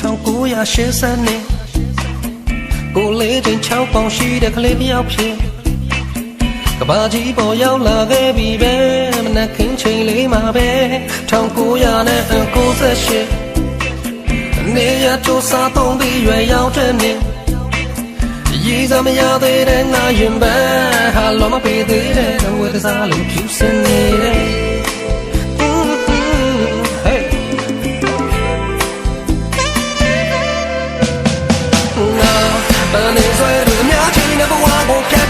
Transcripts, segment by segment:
1980နှစ်ကိုလေးချင်း6ပေါင်ရှိတဲ့ကလေးတစ်ယောက်ဖြစ်ကဘာကြီးပေါ်ရောက်လာခဲ့ပြီပဲမနက်ခင်းချိန်လေးမှာပဲ1998နေရချိုးစားသုံးပြီးရွယ်ရောက်တဲ့နေ့ရည်စမရသေးတဲ့ငါရင်ပဲဟာလောမပေးသေးတဲ့ဝေဒစားလို့ဖြူစင်နေ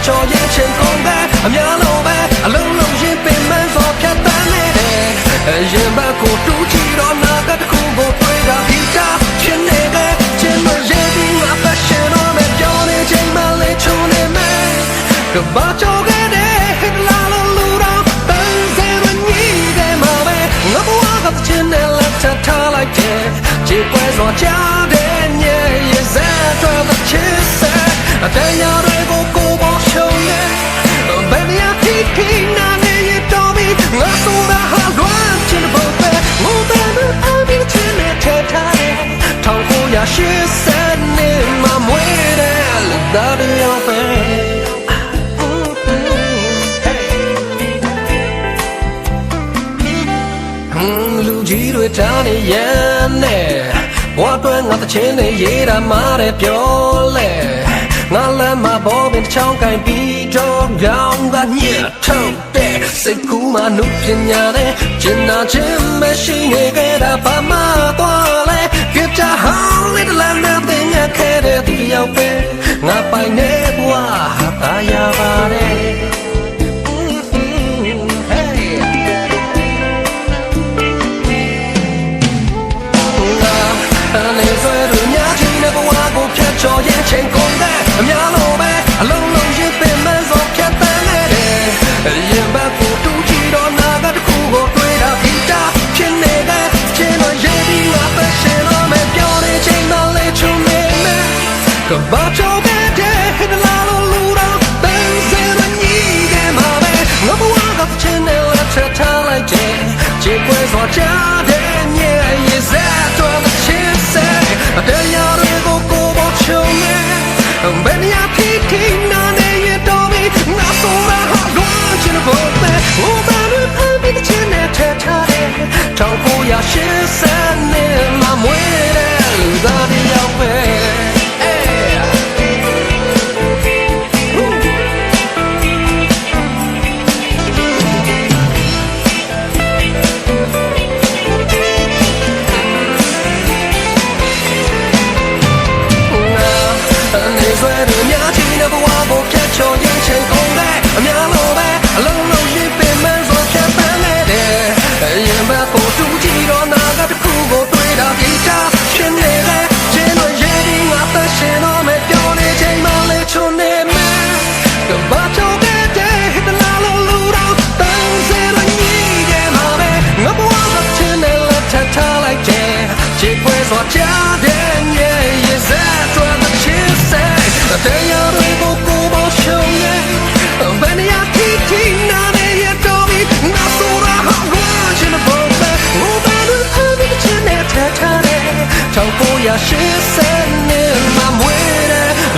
ကိုဖြတ်ကျော်ရဲ့ချင်းကုန်တဲ့အများလုံးပဲအလုံးလုံးရင်ပင်မစောဖြတ်တန်းနေတယ်ရင်ဘတ်ကိုတူးချီတော့နာကတခုကိုတွေ့တာဒီတာချင်းနေတယ်ချင်းမရဲ့ဒီငါပတ်ရှင်တော့မဲ့ပြောနေချိန်မှလေးချုံနေမယ်ကဘာကြောက်ခဲ့တဲ့ဟစ်လာလလူတော့တန်စဲရညီတဲ့မှာပဲငါဘဝကချင်းနဲ့လက်ချထားလိုက်တယ်ခြေကွဲစွာချတဲ့ညရဲ့ဇက်တော့ the kiss အတန်ရတွေကိုကို တွေတောင်းနေရန်နဲ့ဘဝတွဲငါတချင်းနဲ့ရေးတာမားတယ်ပြောလဲငါလမ်းမှာဘောပင်တစ်ချောင်းကင်ပြီးတော့ကြောင်ကညက်ထုတ်တဲ့စိတ်ကူးမှနုပညာနဲ့ကျင်နာခြင်းမရှိနေကြတာဘာမှတော့ မှာပဲငါဘဝကချင်းနဲ့လက်ထထားလိုက်တယ်ခြေကွဲစွာချတဲ့ညရဲ့ဇက်တော့တရား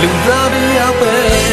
Lullaby, I'll